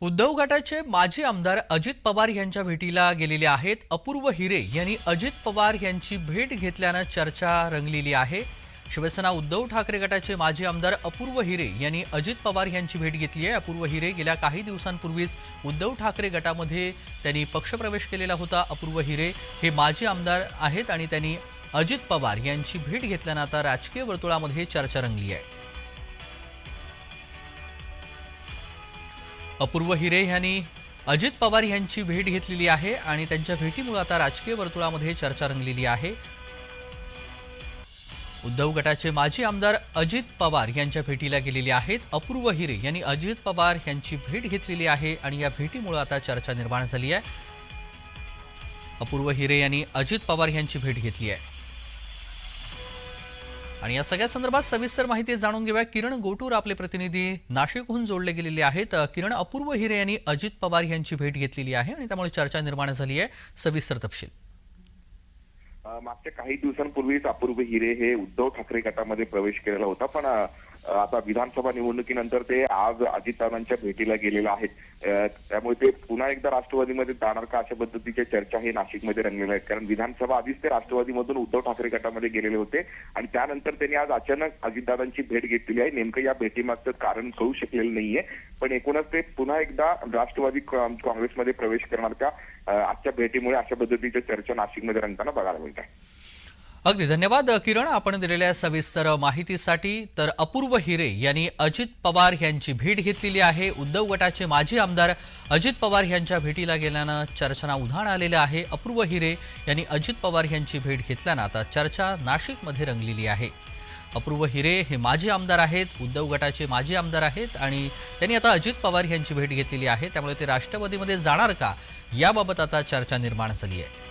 उद्धव गटाचे माजी आमदार अजित पवार यांच्या भेटीला गेलेले आहेत. अपूर्व हिरे यांनी अजित पवार यांची भेट घेतल्यानं चर्चा रंगलेली आहे. शिवसेना उद्धव ठाकरे गटाचे माजी आमदार अपूर्व हिरे यांनी अजित पवार यांची भेट घेतली आहे. अपूर्व हिरे गेल्या काही दिवसांपूर्वीच उद्धव ठाकरे गटामध्ये त्यांनी पक्षप्रवेश केलेला होता. अपूर्व हिरे हे माजी आमदार आहेत आणि त्यांनी अजित पवार यांची भेट घेतल्यानं आता राजकीय वर्तुळामध्ये चर्चा रंगली आहे. अपूर्व हिरे यांनी अजित पवार यांची भेट घेतलेली आहे आणि त्यांच्या भेटीमुळे आता राजकीय वर्तुळामध्ये चर्चा रंगलेली आहे. उद्धव गटाचे माजी आमदार अजित पवार यांच्या भेटीला गेलेले आहेत. अपूर्व हिरे यांनी अजित पवार यांची भेट घेतलेली आहे आणि या भेटीमुळे आता चर्चा निर्माण झाली आहे. अपूर्व हिरे यांनी अजित पवार यांची भेट घेतली आहे. आणि या सगळ्या संदर्भात सविस्तर माहिती जाणून घेऊया. किरण गोटूर आपले प्रतिनिधी नाशिकहून जोडले गेलेले आहेत. किरण अपूर्व हिरे यांनी अजित पवार यांची भेट घेतलेली आहे आणि त्यामुळे चर्चा निर्माण झाली आहे. सविस्तर तपशील. मागच्या काही दिवसांपूर्वीच अपूर्व हिरे हे उद्धव ठाकरे गटामध्ये प्रवेश केलेला होता पण आता विधानसभा निवडणुकीनंतर ते आज अजितदादांच्या भेटीला गेलेले आहेत. त्यामुळे ते पुन्हा एकदा राष्ट्रवादीमध्ये जाणार का अशा पद्धतीच्या चर्चा हे नाशिकमध्ये रंगलेल्या आहेत कारण विधानसभा आधीच ते राष्ट्रवादीमधून उद्धव ठाकरे गटामध्ये गेलेले होते आणि त्यानंतर त्यांनी आज अचानक अजितदादांची भेट घेतलेली आहे. नेमकं या भेटीमागचं कारण कळू शकलेलं नाहीये. पण एकूणच ते पुन्हा एकदा राष्ट्रवादी काँग्रेसमध्ये प्रवेश करणार का? आजच्या भेटीमुळे अशा पद्धतीच्या चर्चा नाशिकमध्ये रंगताना बघायला मिळत आहे. अगदी धन्यवाद किरण. आपण दिलेल्या सविस्तर माहितीसाठी तर अपूर्व हिरे यांनी अजित पवार यांची भेट घेतलेली आहे. उद्धव गटाचे माजी आमदार अजित पवार यांच्या भेटीला गेल्यानं चर्चांना उधाण आलेलं आहे. अपूर्व हिरे यांनी अजित पवार यांची भेट घेतल्यानं आता चर्चा नाशिकमध्ये रंगलेली आहे. अपूर्व हिरे हे माजी आमदार आहेत उद्धव गटाचे माजी आमदार आहेत आणि त्यांनी आता अजित पवार यांची भेट घेतलेली आहे. त्यामुळे ते राष्ट्रवादीमध्ये जाणार का? याबाबत आता चर्चा निर्माण झाली आहे.